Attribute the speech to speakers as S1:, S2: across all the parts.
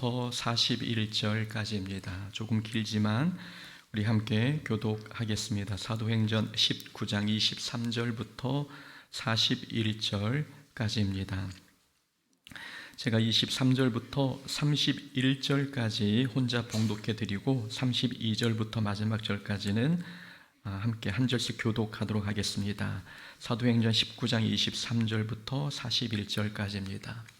S1: 13절부터 41절까지입니다. 조금 길지만 우리 함께 교독하겠습니다. 사도행전 19장 23절부터 41절까지입니다. 제가 23절부터 31절까지 혼자 봉독해 드리고 32절부터 마지막 절까지는 아, 함께 한 절씩 교독하도록 하겠습니다. 사도행전 19장 23절부터 41절까지입니다.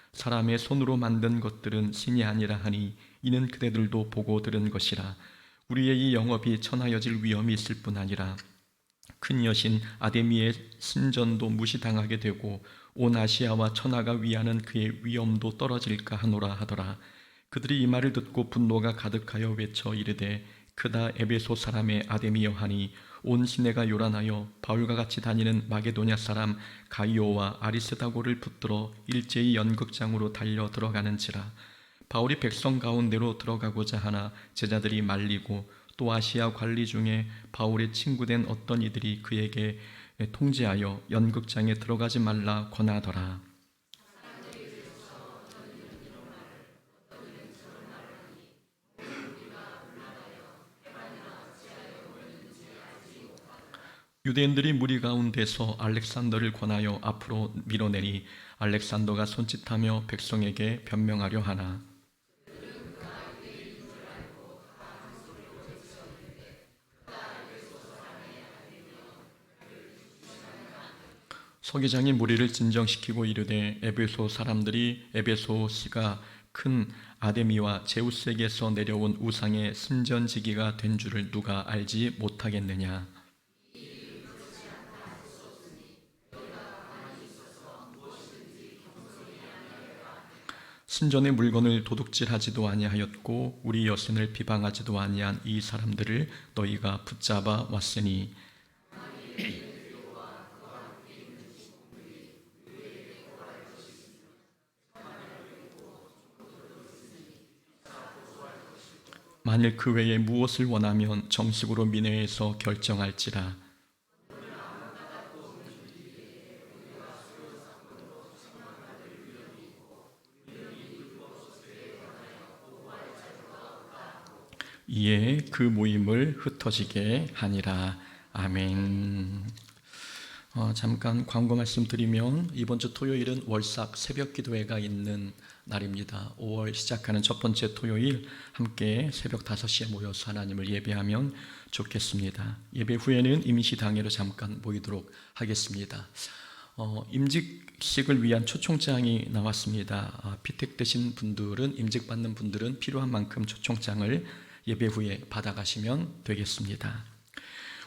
S1: 사람의 손으로 만든 것들은 신이 아니라 하니 이는 그대들도 보고 들은 것이라. 우리의 이 영업이 천하여질 위험이 있을 뿐 아니라 큰 여신 아데미의 신전도 무시당하게 되고 온 아시아와 천하가 위하는 그의 위엄도 떨어질까 하노라 하더라. 그들이 이 말을 듣고 분노가 가득하여 외쳐 이르되 그다 에베소 사람의 아데미여 하니 온 시내가 요란하여 바울과 같이 다니는 마게도냐 사람 가이오와 아리스다고를 붙들어 일제히 연극장으로 달려 들어가는지라 바울이 백성 가운데로 들어가고자 하나 제자들이 말리고 또 아시아 관리 중에 바울의 친구된 어떤 이들이 그에게 통지하여 연극장에 들어가지 말라 권하더라. 유대인들이 무리 가운데서 알렉산더를 권하여 앞으로 밀어내니 알렉산더가 손짓하며 백성에게 변명하려 하나. 서기장이 무리를 진정시키고 이르되 에베소 사람들이 에베소 씨가 큰 아데미와 제우스에게서 내려온 우상의 신전지기가 된 줄을 누가 알지 못하겠느냐 신전의 물건을 도둑질하지도 아니하였고 우리 여신을 비방하지도 아니한 이 사람들을 너희가 붙잡아 왔으니. 만일 그 외에 무엇을 원하면 정식으로 민회에서 결정할지라 이에 그 모임을 흩어지게 하니라 아멘. 어, 잠깐 광고 말씀드리면 이번 주 토요일은 월삭 새벽 기도회가 있는 날입니다. 5월 시작하는 첫 번째 토요일 함께 새벽 5시에 모여서 하나님을 예배하면 좋겠습니다. 예배 후에는 임시 당회로 잠깐 모이도록 하겠습니다. 어, 임직식을 위한 초청장이 나왔습니다. 아, 피택되신 분들은 임직받는 분들은 필요한 만큼 초청장을 예배 후에 받아가시면 되겠습니다.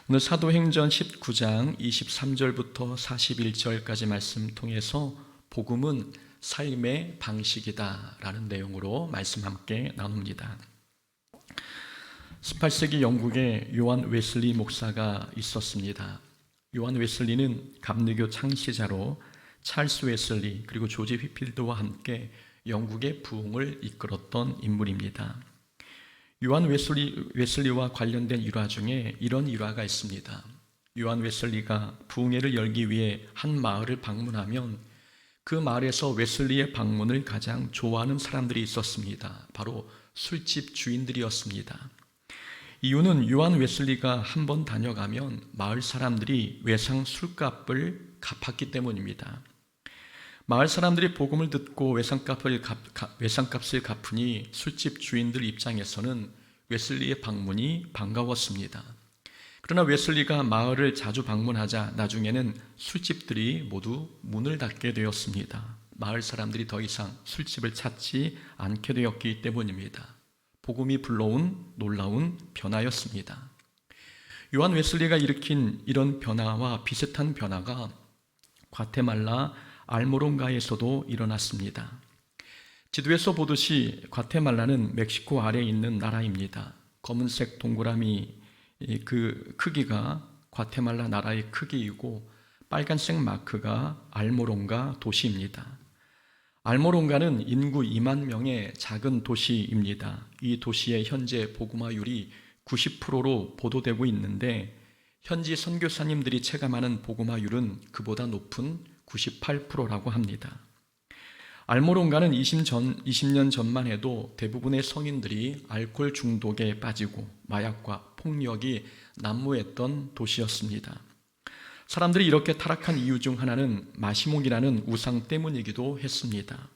S1: 오늘 사도행전 19장 23절부터 41절까지 말씀 통해서 복음은 삶의 방식이다라는 내용으로 말씀 함께 나눕니다. 18세기 영국에 요한 웨슬리 목사가 있었습니다. 요한 웨슬리는 감리교 창시자로 찰스 웨슬리 그리고 조지 휘필드와 함께 영국의 부흥을 이끌었던 인물입니다. 요한 웨슬리, 웨슬리와 관련된 일화 중에 이런 일화가 있습니다. 요한 웨슬리가 부흥회를 열기 위해 한 마을을 방문하면 그 마을에서 웨슬리의 방문을 가장 좋아하는 사람들이 있었습니다. 바로 술집 주인들이었습니다. 이유는 요한 웨슬리가 한 번 다녀가면 마을 사람들이 외상 술값을 갚았기 때문입니다. 마을 사람들이 복음을 듣고 외상값을, 갚, 외상값을 갚으니 술집 주인들 입장에서는 웨슬리의 방문이 반가웠습니다. 그러나 웨슬리가 마을을 자주 방문하자 나중에는 술집들이 모두 문을 닫게 되었습니다. 마을 사람들이 더 이상 술집을 찾지 않게 되었기 때문입니다. 복음이 불러온 놀라운 변화였습니다. 요한 웨슬리가 일으킨 이런 변화와 비슷한 변화가 과테말라 알모론가에서도 일어났습니다. 지도에서 보듯이 과테말라는 멕시코 아래에 있는 나라입니다. 검은색 동그라미 이그 크기가 과테말라 나라의 크기이고 빨간색 마크가 알모롱가 도시입니다. 알모롱가는 인구 2만 명의 작은 도시입니다. 이 도시의 현재 복음화율이 90%로 보도되고 있는데 현지 선교사님들이 체감하는 복음화율은 그보다 높은 98%라고 합니다. 알모롱가는 20, 전, 20년 전만 해도 대부분의 성인들이 알코올 중독에 빠지고 마약과 폭력이 난무했던 도시였습니다. 사람들이 이렇게 타락한 이유 중 하나는 마시몽이라는 우상 때문이기도 했습니다.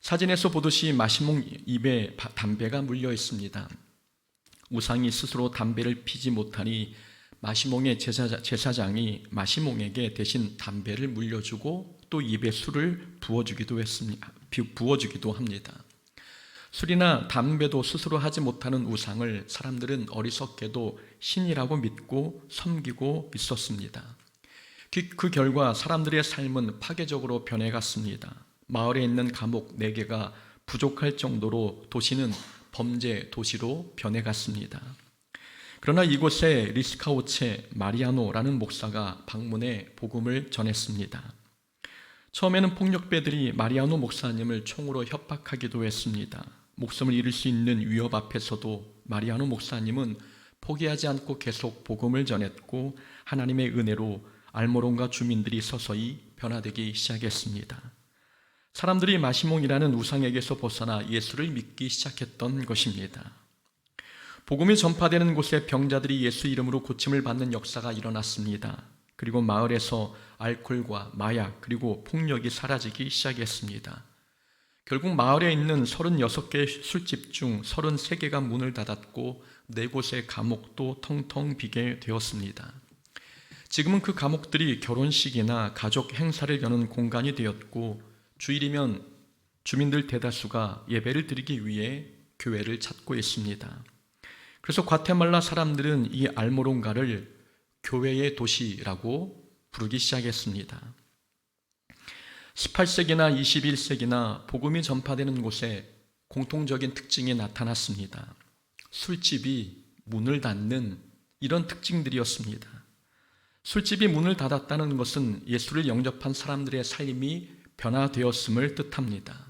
S1: 사진에서 보듯이 마시몽 입에 바- 담배가 물려 있습니다. 우상이 스스로 담배를 피지 못하니 마시몽의 제사자, 제사장이 마시몽에게 대신 담배를 물려주고 또 입에 술을 부어주기도 했습니다. 비- 부어주기도 합니다. 술이나 담배도 스스로 하지 못하는 우상을 사람들은 어리석게도 신이라고 믿고 섬기고 있었습니다. 그, 그 결과 사람들의 삶은 파괴적으로 변해갔습니다. 마을에 있는 감옥 4개가 부족할 정도로 도시는 범죄 도시로 변해갔습니다. 그러나 이곳에 리스카오체 마리아노라는 목사가 방문해 복음을 전했습니다. 처음에는 폭력배들이 마리아노 목사님을 총으로 협박하기도 했습니다. 목숨을 잃을 수 있는 위협 앞에서도 마리아노 목사님은 포기하지 않고 계속 복음을 전했고 하나님의 은혜로 알모론과 주민들이 서서히 변화되기 시작했습니다. 사람들이 마시몽이라는 우상에게서 벗어나 예수를 믿기 시작했던 것입니다. 복음이 전파되는 곳에 병자들이 예수 이름으로 고침을 받는 역사가 일어났습니다. 그리고 마을에서 알코올과 마약 그리고 폭력이 사라지기 시작했습니다. 결국 마을에 있는 36개의 술집 중 33개가 문을 닫았고 네 곳의 감옥도 텅텅 비게 되었습니다. 지금은 그 감옥들이 결혼식이나 가족 행사를 여는 공간이 되었고 주일이면 주민들 대다수가 예배를 드리기 위해 교회를 찾고 있습니다. 그래서 과테말라 사람들은 이 알모롱가를 교회의 도시라고 부르기 시작했습니다. 18세기나 21세기나 복음이 전파되는 곳에 공통적인 특징이 나타났습니다. 술집이 문을 닫는 이런 특징들이었습니다. 술집이 문을 닫았다는 것은 예수를 영접한 사람들의 삶이 변화되었음을 뜻합니다.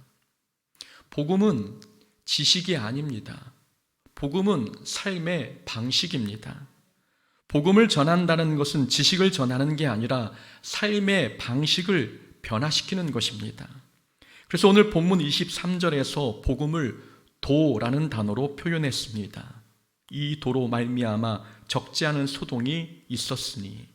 S1: 복음은 지식이 아닙니다. 복음은 삶의 방식입니다. 복음을 전한다는 것은 지식을 전하는 게 아니라 삶의 방식을 변화시키는 것입니다. 그래서 오늘 본문 23절에서 복음을 도라는 단어로 표현했습니다. 이 도로 말미암아 적지 않은 소동이 있었으니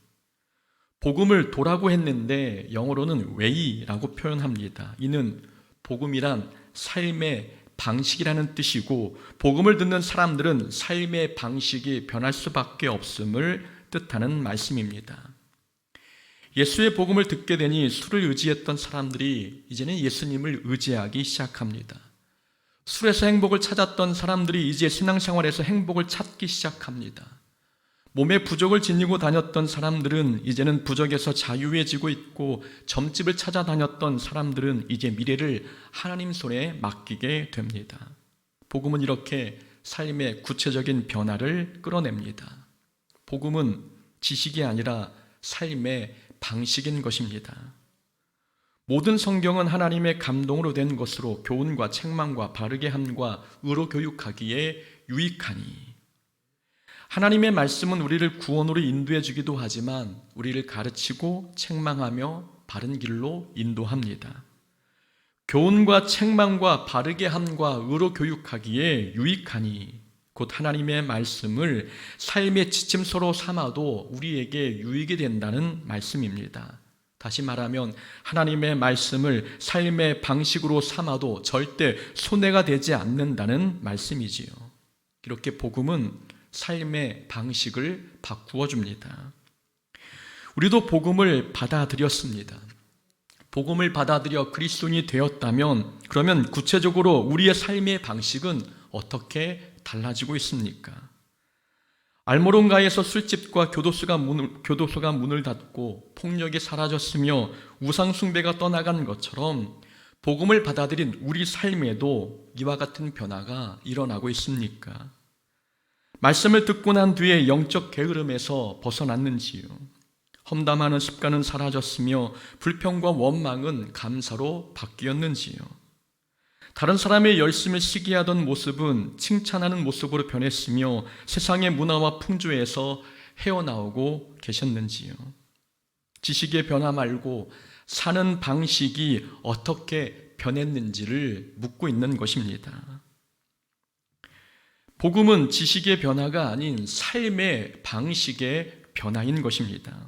S1: 복음을 도라고 했는데 영어로는 way라고 표현합니다. 이는 복음이란 삶의 방식이라는 뜻이고 복음을 듣는 사람들은 삶의 방식이 변할 수밖에 없음을 뜻하는 말씀입니다. 예수의 복음을 듣게 되니 술을 의지했던 사람들이 이제는 예수님을 의지하기 시작합니다. 술에서 행복을 찾았던 사람들이 이제 신앙생활에서 행복을 찾기 시작합니다. 몸에 부족을 지니고 다녔던 사람들은 이제는 부족에서 자유해지고 있고 점집을 찾아다녔던 사람들은 이제 미래를 하나님 손에 맡기게 됩니다. 복음은 이렇게 삶의 구체적인 변화를 끌어냅니다. 복음은 지식이 아니라 삶의 방식인 것입니다. 모든 성경은 하나님의 감동으로 된 것으로 교훈과 책망과 바르게 함과 의로 교육하기에 유익하니 하나님의 말씀은 우리를 구원으로 인도해 주기도 하지만 우리를 가르치고 책망하며 바른 길로 인도합니다. 교훈과 책망과 바르게 함과 의로 교육하기에 유익하니 곧 하나님의 말씀을 삶의 지침서로 삼아도 우리에게 유익이 된다는 말씀입니다. 다시 말하면 하나님의 말씀을 삶의 방식으로 삼아도 절대 손해가 되지 않는다는 말씀이지요. 이렇게 복음은 삶의 방식을 바꾸어 줍니다. 우리도 복음을 받아들였습니다. 복음을 받아들여 그리스도인이 되었다면 그러면 구체적으로 우리의 삶의 방식은 어떻게 달라지고 있습니까? 알모론가에서 술집과 교도소가 문을, 교도소가 문을 닫고 폭력이 사라졌으며 우상숭배가 떠나간 것처럼 복음을 받아들인 우리 삶에도 이와 같은 변화가 일어나고 있습니까? 말씀을 듣고 난 뒤에 영적 게으름에서 벗어났는지요. 험담하는 습관은 사라졌으며 불평과 원망은 감사로 바뀌었는지요. 다른 사람의 열심을 시기하던 모습은 칭찬하는 모습으로 변했으며 세상의 문화와 풍조에서 헤어나오고 계셨는지요. 지식의 변화 말고 사는 방식이 어떻게 변했는지를 묻고 있는 것입니다. 복음은 지식의 변화가 아닌 삶의 방식의 변화인 것입니다.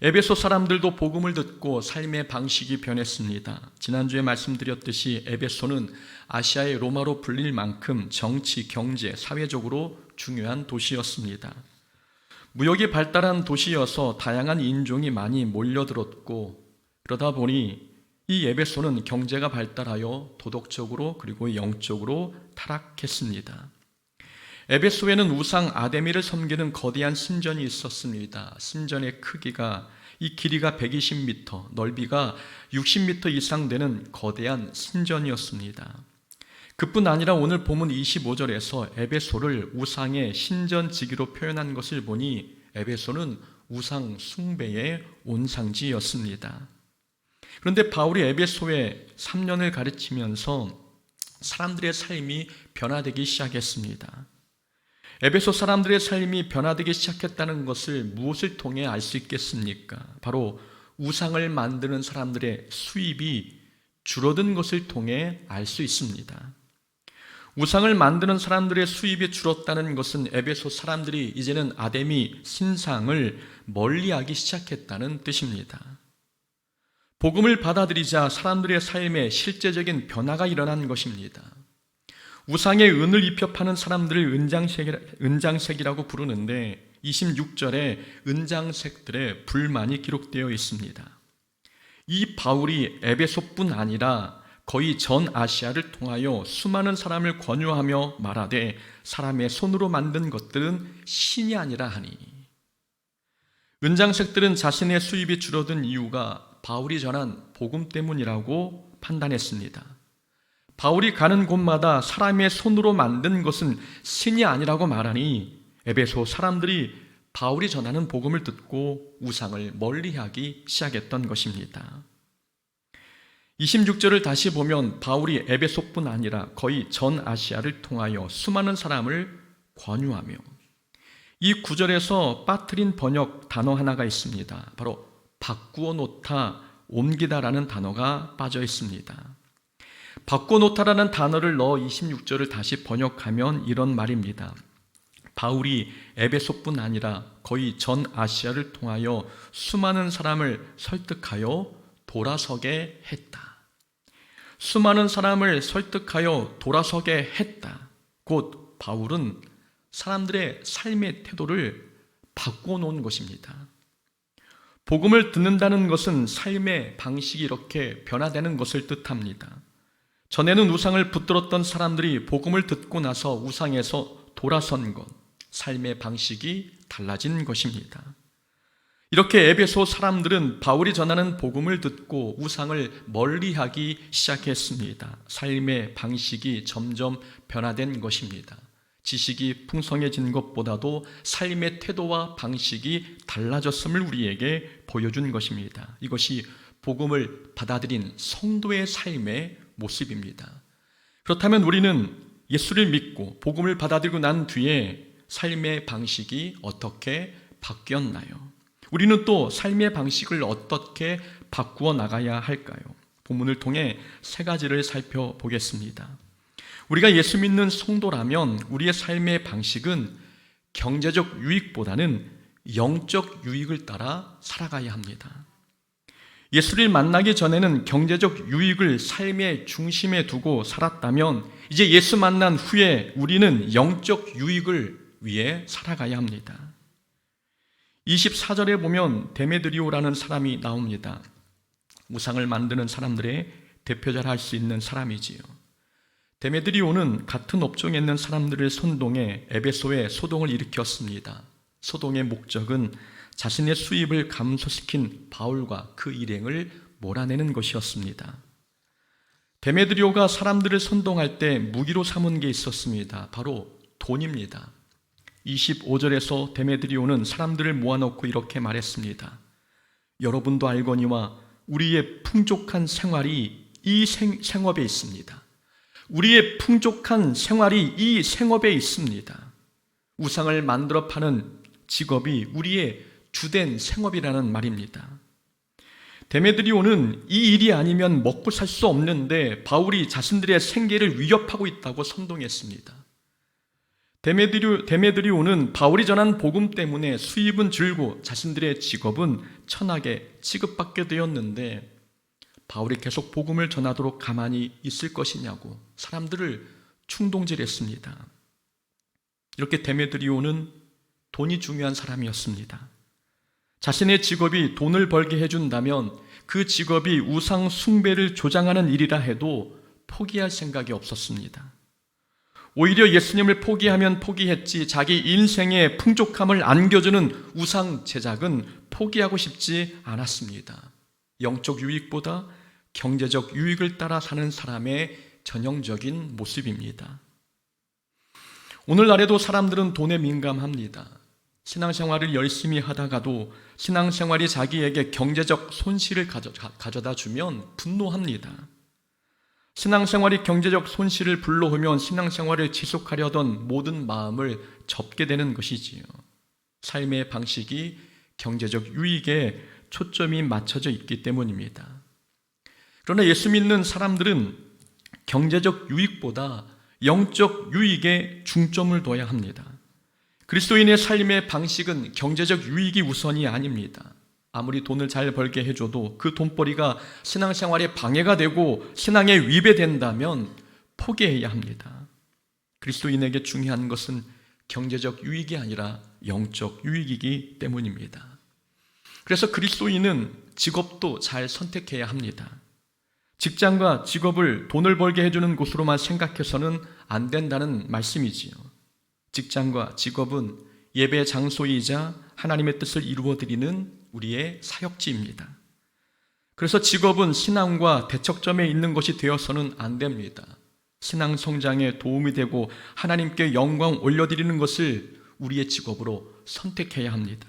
S1: 에베소 사람들도 복음을 듣고 삶의 방식이 변했습니다. 지난주에 말씀드렸듯이 에베소는 아시아의 로마로 불릴 만큼 정치, 경제, 사회적으로 중요한 도시였습니다. 무역이 발달한 도시여서 다양한 인종이 많이 몰려들었고 그러다 보니 이 에베소는 경제가 발달하여 도덕적으로 그리고 영적으로 타락했습니다. 에베소에는 우상 아데미를 섬기는 거대한 신전이 있었습니다. 신전의 크기가 이 길이가 120m, 넓이가 60m 이상 되는 거대한 신전이었습니다. 그뿐 아니라 오늘 본문 25절에서 에베소를 우상의 신전지기로 표현한 것을 보니 에베소는 우상 숭배의 온상지였습니다. 그런데 바울이 에베소에 3년을 가르치면서 사람들의 삶이 변화되기 시작했습니다. 에베소 사람들의 삶이 변화되기 시작했다는 것을 무엇을 통해 알 수 있겠습니까? 바로 우상을 만드는 사람들의 수입이 줄어든 것을 통해 알 수 있습니다. 우상을 만드는 사람들의 수입이 줄었다는 것은 에베소 사람들이 이제는 아데미 신상을 멀리하기 시작했다는 뜻입니다. 복음을 받아들이자 사람들의 삶에 실제적인 변화가 일어난 것입니다. 우상의 은을 입혀 파는 사람들을 은장색이라 고 부르는데 26절에 은장색들의 불만이 기록되어 있습니다. 이 바울이 에베소뿐 아니라 거의 전 아시아를 통하여 수많은 사람을 권유하며 말하되 사람의 손으로 만든 것들은 신이 아니라 하니 은장색들은 자신의 수입이 줄어든 이유가 바울이 전한 복음 때문이라고 판단했습니다. 바울이 가는 곳마다 사람의 손으로 만든 것은 신이 아니라고 말하니 에베소 사람들이 바울이 전하는 복음을 듣고 우상을 멀리하기 시작했던 것입니다. 26절을 다시 보면 바울이 에베소뿐 아니라 거의 전 아시아를 통하여 수많은 사람을 권유하며 이 구절에서 빠트린 번역 단어 하나가 있습니다. 바로 바꾸어 놓다, 옮기다라는 단어가 빠져 있습니다. 바꾸어 놓다라는 단어를 넣어 26절을 다시 번역하면 이런 말입니다. 바울이 에베소뿐 아니라 거의 전 아시아를 통하여 수많은 사람을 설득하여 돌아서게 했다. 수많은 사람을 설득하여 돌아서게 했다. 곧 바울은 사람들의 삶의 태도를 바꾸어 놓은 것입니다. 복음을 듣는다는 것은 삶의 방식이 이렇게 변화되는 것을 뜻합니다. 전에는 우상을 붙들었던 사람들이 복음을 듣고 나서 우상에서 돌아선 것, 삶의 방식이 달라진 것입니다. 이렇게 에베소 사람들은 바울이 전하는 복음을 듣고 우상을 멀리하기 시작했습니다. 삶의 방식이 점점 변화된 것입니다. 지식이 풍성해진 것보다도 삶의 태도와 방식이 달라졌음을 우리에게 보여준 것입니다. 이것이 복음을 받아들인 성도의 삶의 모습입니다. 그렇다면 우리는 예수를 믿고 복음을 받아들이고 난 뒤에 삶의 방식이 어떻게 바뀌었나요? 우리는 또 삶의 방식을 어떻게 바꾸어 나가야 할까요? 본문을 통해 세 가지를 살펴보겠습니다. 우리가 예수 믿는 성도라면 우리의 삶의 방식은 경제적 유익보다는 영적 유익을 따라 살아가야 합니다. 예수를 만나기 전에는 경제적 유익을 삶의 중심에 두고 살았다면 이제 예수 만난 후에 우리는 영적 유익을 위해 살아가야 합니다. 24절에 보면 데메드리오라는 사람이 나옵니다. 우상을 만드는 사람들의 대표자라 할 수 있는 사람이지요. 데메드리오는 같은 업종에 있는 사람들을 선동해 에베소에 소동을 일으켰습니다. 소동의 목적은 자신의 수입을 감소시킨 바울과 그 일행을 몰아내는 것이었습니다. 데메드리오가 사람들을 선동할 때 무기로 삼은 게 있었습니다. 바로 돈입니다. 25절에서 데메드리오는 사람들을 모아놓고 이렇게 말했습니다. 여러분도 알거니와 우리의 풍족한 생활이 이 생, 생업에 있습니다. 우리의 풍족한 생활이 이 생업에 있습니다. 우상을 만들어 파는 직업이 우리의 주된 생업이라는 말입니다. 데메드리오는 이 일이 아니면 먹고 살 수 없는데 바울이 자신들의 생계를 위협하고 있다고 선동했습니다. 데메드리오, 데메드리오는 바울이 전한 복음 때문에 수입은 줄고 자신들의 직업은 천하게 취급받게 되었는데 바울이 계속 복음을 전하도록 가만히 있을 것이냐고 사람들을 충동질했습니다. 이렇게 데메드리오는 돈이 중요한 사람이었습니다. 자신의 직업이 돈을 벌게 해준다면 그 직업이 우상 숭배를 조장하는 일이라 해도 포기할 생각이 없었습니다. 오히려 예수님을 포기하면 포기했지 자기 인생의 풍족함을 안겨주는 우상 제작은 포기하고 싶지 않았습니다. 영적 유익보다 경제적 유익을 따라 사는 사람의 전형적인 모습입니다. 오늘날에도 사람들은 돈에 민감합니다. 신앙생활을 열심히 하다가도 신앙생활이 자기에게 경제적 손실을 가져, 가져다 주면 분노합니다. 신앙생활이 경제적 손실을 불러오면 신앙생활을 지속하려던 모든 마음을 접게 되는 것이지요. 삶의 방식이 경제적 유익에 초점이 맞춰져 있기 때문입니다. 그러나 예수 믿는 사람들은 경제적 유익보다 영적 유익에 중점을 둬야 합니다. 그리스도인의 삶의 방식은 경제적 유익이 우선이 아닙니다. 아무리 돈을 잘 벌게 해줘도 그 돈벌이가 신앙생활에 방해가 되고 신앙에 위배된다면 포기해야 합니다. 그리스도인에게 중요한 것은 경제적 유익이 아니라 영적 유익이기 때문입니다. 그래서 그리스도인은 직업도 잘 선택해야 합니다. 직장과 직업을 돈을 벌게 해주는 곳으로만 생각해서는 안 된다는 말씀이지요. 직장과 직업은 예배 장소이자 하나님의 뜻을 이루어 드리는 우리의 사역지입니다. 그래서 직업은 신앙과 대척점에 있는 것이 되어서는 안 됩니다. 신앙 성장에 도움이 되고 하나님께 영광 올려드리는 것을 우리의 직업으로 선택해야 합니다.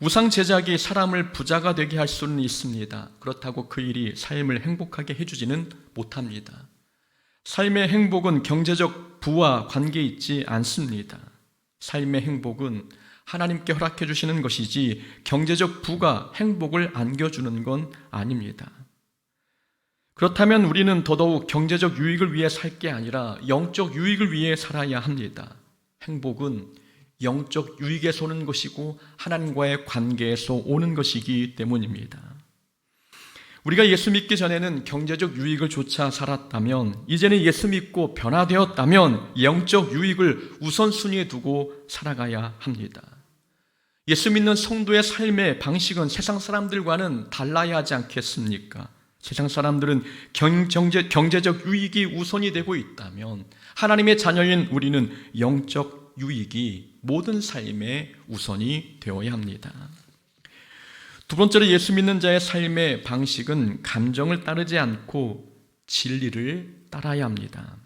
S1: 우상 제작이 사람을 부자가 되게 할 수는 있습니다. 그렇다고 그 일이 삶을 행복하게 해주지는 못합니다. 삶의 행복은 경제적 부와 관계 있지 않습니다. 삶의 행복은 하나님께 허락해 주시는 것이지 경제적 부가 행복을 안겨주는 건 아닙니다. 그렇다면 우리는 더더욱 경제적 유익을 위해 살 게 아니라 영적 유익을 위해 살아야 합니다. 행복은 영적 유익에서 오는 것이고 하나님과의 관계에서 오는 것이기 때문입니다. 우리가 예수 믿기 전에는 경제적 유익을 조차 살았다면 이제는 예수 믿고 변화되었다면 영적 유익을 우선순위에 두고 살아가야 합니다. 예수 믿는 성도의 삶의 방식은 세상 사람들과는 달라야 하지 않겠습니까? 세상 사람들은 경제, 경제적 유익이 우선이 되고 있다면 하나님의 자녀인 우리는 영적 유익이 모든 삶의 우선이 되어야 합니다. 두 번째로 예수 믿는 자의 삶의 방식은 감정을 따르지 않고 진리를 따라야 합니다.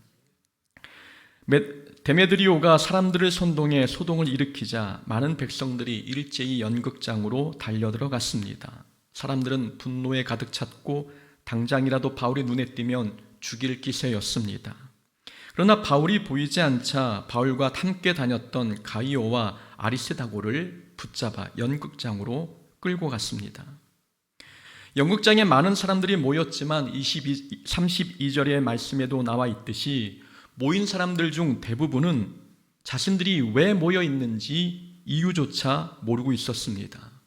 S1: 데메드리오가 사람들을 선동해 소동을 일으키자 많은 백성들이 일제히 연극장으로 달려들어갔습니다. 사람들은 분노에 가득 찼고 당장이라도 바울이 눈에 띄면 죽일 기세였습니다. 그러나 바울이 보이지 않자 바울과 함께 다녔던 가이오와 아리스다고를 붙잡아 연극장으로 끌고 갔습니다. 연극장에 많은 사람들이 모였지만 22, 32절의 말씀에도 나와 있듯이 모인 사람들 중 대부분은 자신들이 왜 모여 있는지 이유조차 모르고 있었습니다.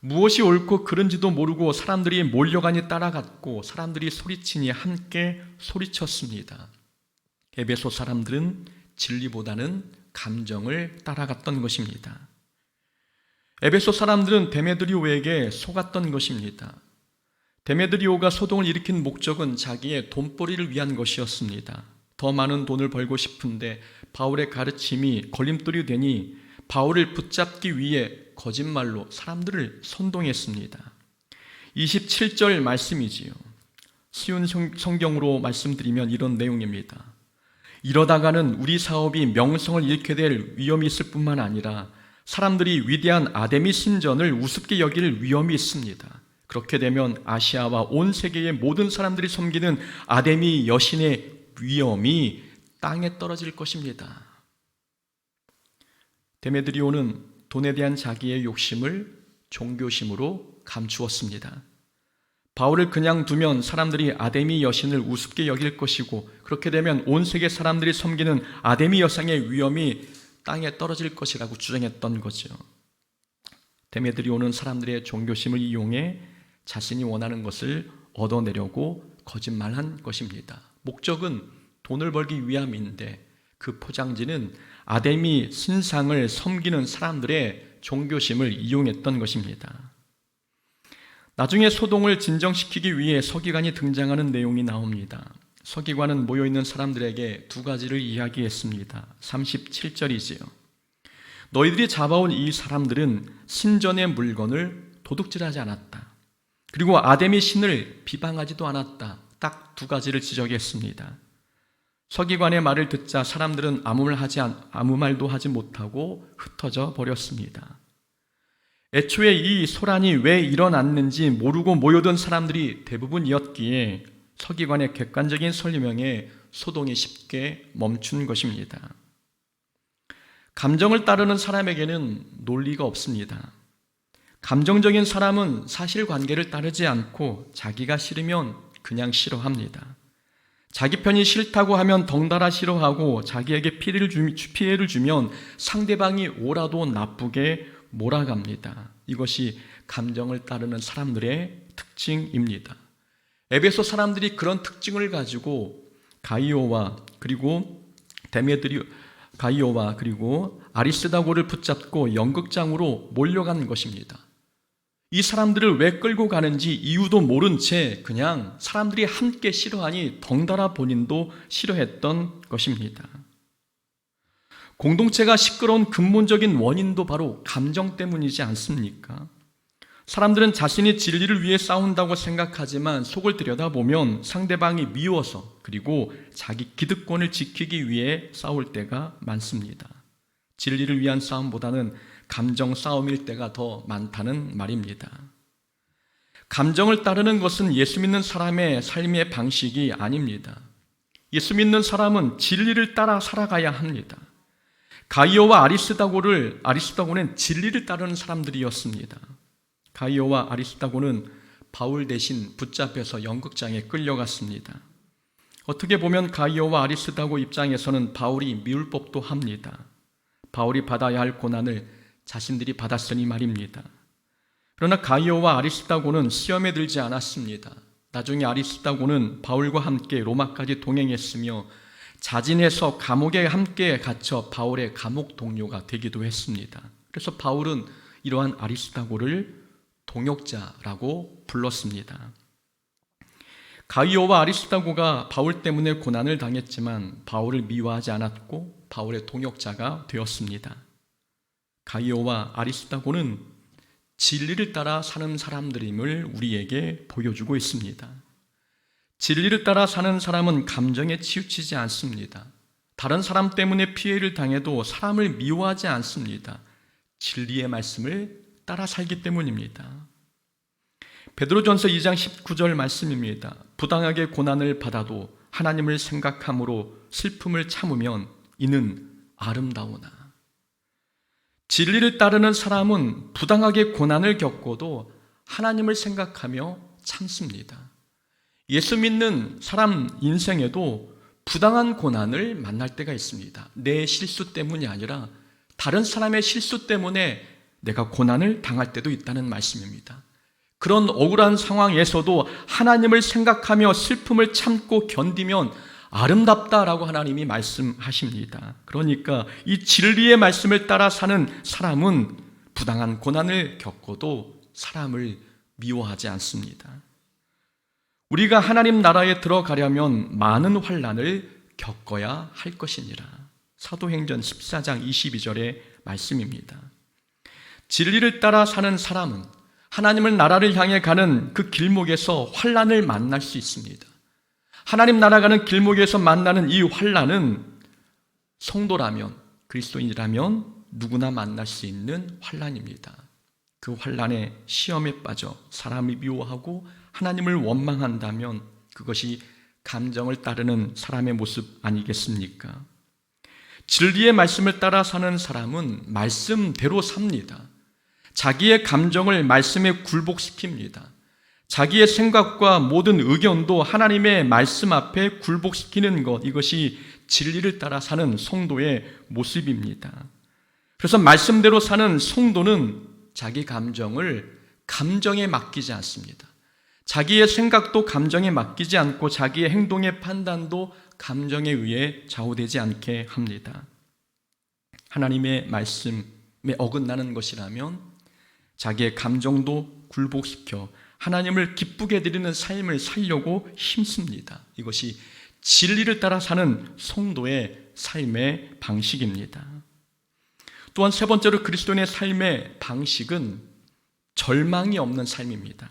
S1: 무엇이 옳고 그른지도 모르고 사람들이 몰려가니 따라갔고 사람들이 소리치니 함께 소리쳤습니다. 에베소 사람들은 진리보다는 감정을 따라갔던 것입니다. 에베소 사람들은 데메드리오에게 속았던 것입니다. 데메드리오가 소동을 일으킨 목적은 자기의 돈벌이를 위한 것이었습니다. 더 많은 돈을 벌고 싶은데 바울의 가르침이 걸림돌이 되니 바울을 붙잡기 위해 거짓말로 사람들을 선동했습니다. 27절 말씀이지요. 쉬운 성경으로 말씀드리면 이런 내용입니다. 이러다가는 우리 사업이 명성을 잃게 될 위험이 있을 뿐만 아니라 사람들이 위대한 아데미 신전을 우습게 여길 위험이 있습니다. 그렇게 되면 아시아와 온 세계의 모든 사람들이 섬기는 아데미 여신의 위험이 땅에 떨어질 것입니다. 데메드리오는 돈에 대한 자기의 욕심을 종교심으로 감추었습니다. 바울을 그냥 두면 사람들이 아데미 여신을 우습게 여길 것이고 그렇게 되면 온 세계 사람들이 섬기는 아데미 여상의 위험이 땅에 떨어질 것이라고 주장했던 거죠. 데메드리오는 사람들의 종교심을 이용해 자신이 원하는 것을 얻어내려고 거짓말한 것입니다. 목적은 돈을 벌기 위함인데 그 포장지는 아데미 신상을 섬기는 사람들의 종교심을 이용했던 것입니다. 나중에 소동을 진정시키기 위해 서기관이 등장하는 내용이 나옵니다. 서기관은 모여 있는 사람들에게 두 가지를 이야기했습니다. 37절이지요. 너희들이 잡아온 이 사람들은 신전의 물건을 도둑질하지 않았다. 그리고 아데미 신을 비방하지도 않았다. 딱 두 가지를 지적했습니다. 서기관의 말을 듣자 사람들은 아무 말 하지 않, 아무 말도 하지 못하고 흩어져 버렸습니다. 애초에 이 소란이 왜 일어났는지 모르고 모여든 사람들이 대부분이었기에 서기관의 객관적인 설명에 소동이 쉽게 멈춘 것입니다. 감정을 따르는 사람에게는 논리가 없습니다. 감정적인 사람은 사실 관계를 따르지 않고 자기가 싫으면 그냥 싫어합니다. 자기 편이 싫다고 하면 덩달아 싫어하고 자기에게 피해를, 주, 피해를 주면 상대방이 오라도 나쁘게 몰아갑니다. 이것이 감정을 따르는 사람들의 특징입니다. 에베소 사람들이 그런 특징을 가지고 가이오와 그리고 데메드리 가이오와 그리고 아리스다고를 붙잡고 연극장으로 몰려간 것입니다. 이 사람들을 왜 끌고 가는지 이유도 모른 채 그냥 사람들이 함께 싫어하니 덩달아 본인도 싫어했던 것입니다. 공동체가 시끄러운 근본적인 원인도 바로 감정 때문이지 않습니까? 사람들은 자신이 진리를 위해 싸운다고 생각하지만 속을 들여다보면 상대방이 미워서 그리고 자기 기득권을 지키기 위해 싸울 때가 많습니다. 진리를 위한 싸움보다는 감정 싸움일 때가 더 많다는 말입니다. 감정을 따르는 것은 예수 믿는 사람의 삶의 방식이 아닙니다. 예수 믿는 사람은 진리를 따라 살아가야 합니다. 가이오와 아리스다고를 아리스다고는 진리를 따르는 사람들이었습니다. 가이오와 아리스다고는 바울 대신 붙잡혀서 연극장에 끌려갔습니다. 어떻게 보면 가이오와 아리스다고 입장에서는 바울이 미울 법도 합니다. 바울이 받아야 할 고난을 자신들이 받았으니 말입니다. 그러나 가이오와 아리스다고는 시험에 들지 않았습니다. 나중에 아리스다고는 바울과 함께 로마까지 동행했으며 자진해서 감옥에 함께 갇혀 바울의 감옥 동료가 되기도 했습니다. 그래서 바울은 이러한 아리스다고를 동역자라고 불렀습니다. 가이오와 아리스다고가 바울 때문에 고난을 당했지만 바울을 미워하지 않았고 바울의 동역자가 되었습니다. 가이오와 아리스다고는 진리를 따라 사는 사람들임을 우리에게 보여주고 있습니다. 진리를 따라 사는 사람은 감정에 치우치지 않습니다. 다른 사람 때문에 피해를 당해도 사람을 미워하지 않습니다. 진리의 말씀을 따라 살기 때문입니다. 베드로전서 2장 19절 말씀입니다. 부당하게 고난을 받아도 하나님을 생각함으로 슬픔을 참으면 이는 아름다우나. 진리를 따르는 사람은 부당하게 고난을 겪어도 하나님을 생각하며 참습니다. 예수 믿는 사람 인생에도 부당한 고난을 만날 때가 있습니다. 내 실수 때문이 아니라 다른 사람의 실수 때문에 내가 고난을 당할 때도 있다는 말씀입니다. 그런 억울한 상황에서도 하나님을 생각하며 슬픔을 참고 견디면 아름답다라고 하나님이 말씀하십니다. 그러니까 이 진리의 말씀을 따라 사는 사람은 부당한 고난을 겪어도 사람을 미워하지 않습니다. 우리가 하나님 나라에 들어가려면 많은 환란을 겪어야 할 것이니라. 사도행전 14장 22절의 말씀입니다. 진리를 따라 사는 사람은 하나님을 나라를 향해 가는 그 길목에서 환란을 만날 수 있습니다. 하나님 나라가는 길목에서 만나는 이 환란은 성도라면 그리스도인이라면 누구나 만날 수 있는 환란입니다. 그 환란의 시험에 빠져 사람이 미워하고 하나님을 원망한다면 그것이 감정을 따르는 사람의 모습 아니겠습니까? 진리의 말씀을 따라 사는 사람은 말씀대로 삽니다. 자기의 감정을 말씀에 굴복시킵니다. 자기의 생각과 모든 의견도 하나님의 말씀 앞에 굴복시키는 것, 이것이 진리를 따라 사는 성도의 모습입니다. 그래서 말씀대로 사는 성도는 자기 감정을 감정에 맡기지 않습니다. 자기의 생각도 감정에 맡기지 않고 자기의 행동의 판단도 감정에 의해 좌우되지 않게 합니다. 하나님의 말씀에 어긋나는 것이라면 자기의 감정도 굴복시켜 하나님을 기쁘게 드리는 삶을 살려고 힘씁니다. 이것이 진리를 따라 사는 성도의 삶의 방식입니다. 또한 세 번째로 그리스도인의 삶의 방식은 절망이 없는 삶입니다.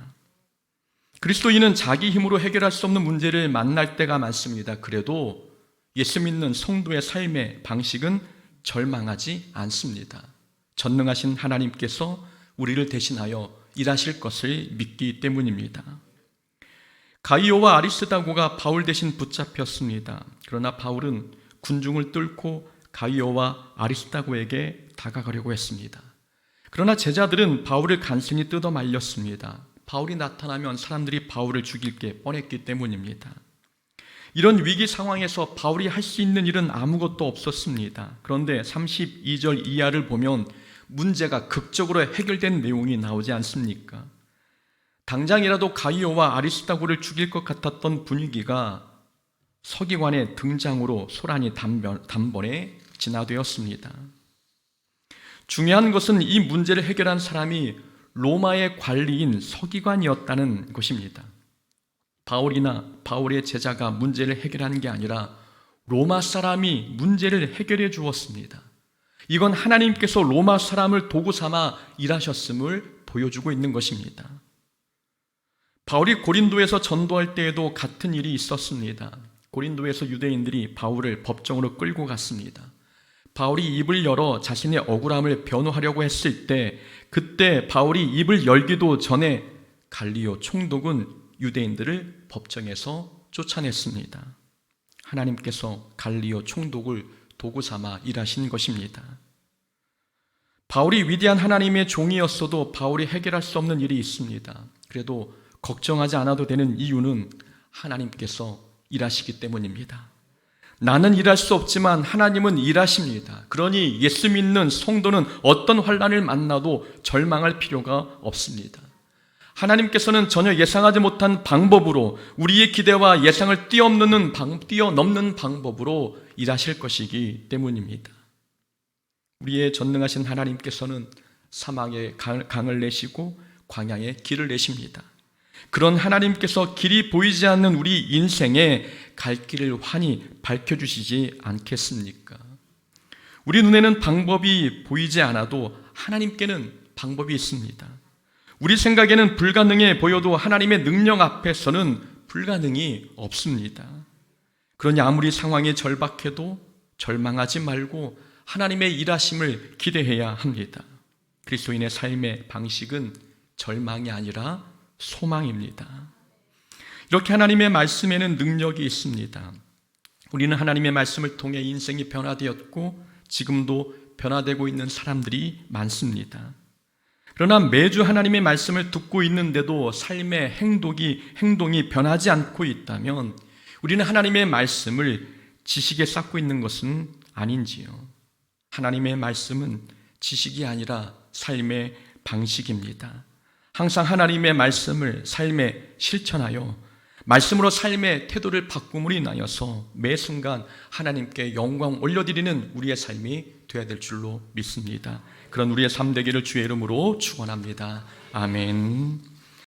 S1: 그리스도인은 자기 힘으로 해결할 수 없는 문제를 만날 때가 많습니다. 그래도 예수 믿는 성도의 삶의 방식은 절망하지 않습니다. 전능하신 하나님께서 우리를 대신하여 일하실 것을 믿기 때문입니다. 가이오와 아리스다고가 바울 대신 붙잡혔습니다. 그러나 바울은 군중을 뚫고 가이오와 아리스다고에게 다가가려고 했습니다. 그러나 제자들은 바울을 간신히 뜯어 말렸습니다. 바울이 나타나면 사람들이 바울을 죽일 게 뻔했기 때문입니다. 이런 위기 상황에서 바울이 할 수 있는 일은 아무것도 없었습니다. 그런데 32절 이하를 보면 문제가 극적으로 해결된 내용이 나오지 않습니까? 당장이라도 가이오와 아리스타고를 죽일 것 같았던 분위기가 서기관의 등장으로 소란이 단번에 진화되었습니다. 중요한 것은 이 문제를 해결한 사람이 로마의 관리인 서기관이었다는 것입니다. 바울이나 바울의 제자가 문제를 해결하는 게 아니라 로마 사람이 문제를 해결해 주었습니다. 이건 하나님께서 로마 사람을 도구 삼아 일하셨음을 보여주고 있는 것입니다. 바울이 고린도에서 전도할 때에도 같은 일이 있었습니다. 고린도에서 유대인들이 바울을 법정으로 끌고 갔습니다. 바울이 입을 열어 자신의 억울함을 변호하려고 했을 때 그때 바울이 입을 열기도 전에 갈리오 총독은 유대인들을 법정에서 쫓아냈습니다. 하나님께서 갈리오 총독을 도구 삼아 일하신 것입니다. 바울이 위대한 하나님의 종이었어도 바울이 해결할 수 없는 일이 있습니다. 그래도 걱정하지 않아도 되는 이유는 하나님께서 일하시기 때문입니다. 나는 일할 수 없지만 하나님은 일하십니다. 그러니 예수 믿는 성도는 어떤 환란을 만나도 절망할 필요가 없습니다. 하나님께서는 전혀 예상하지 못한 방법으로 우리의 기대와 예상을 뛰어넘는 방, 뛰어넘는 방법으로 일하실 것이기 때문입니다. 우리의 전능하신 하나님께서는 사막에 강을 내시고 광야에 길을 내십니다. 그런 하나님께서 길이 보이지 않는 우리 인생에 갈 길을 환히 밝혀주시지 않겠습니까? 우리 눈에는 방법이 보이지 않아도 하나님께는 방법이 있습니다. 우리 생각에는 불가능해 보여도 하나님의 능력 앞에서는 불가능이 없습니다. 그러니 아무리 상황이 절박해도 절망하지 말고 하나님의 일하심을 기대해야 합니다. 그리스도인의 삶의 방식은 절망이 아니라 소망입니다. 이렇게 하나님의 말씀에는 능력이 있습니다. 우리는 하나님의 말씀을 통해 인생이 변화되었고 지금도 변화되고 있는 사람들이 많습니다. 그러나 매주 하나님의 말씀을 듣고 있는데도 삶의 행동이, 행동이 변하지 않고 있다면 우리는 하나님의 말씀을 지식에 쌓고 있는 것은 아닌지요. 하나님의 말씀은 지식이 아니라 삶의 방식입니다. 항상 하나님의 말씀을 삶에 실천하여 말씀으로 삶의 태도를 바꿈으로 인하여서 매 순간 하나님께 영광 올려드리는 우리의 삶이 되어야 될 줄로 믿습니다. 그런 우리의 삶 되기를 주의 이름으로 축원합니다. 아멘.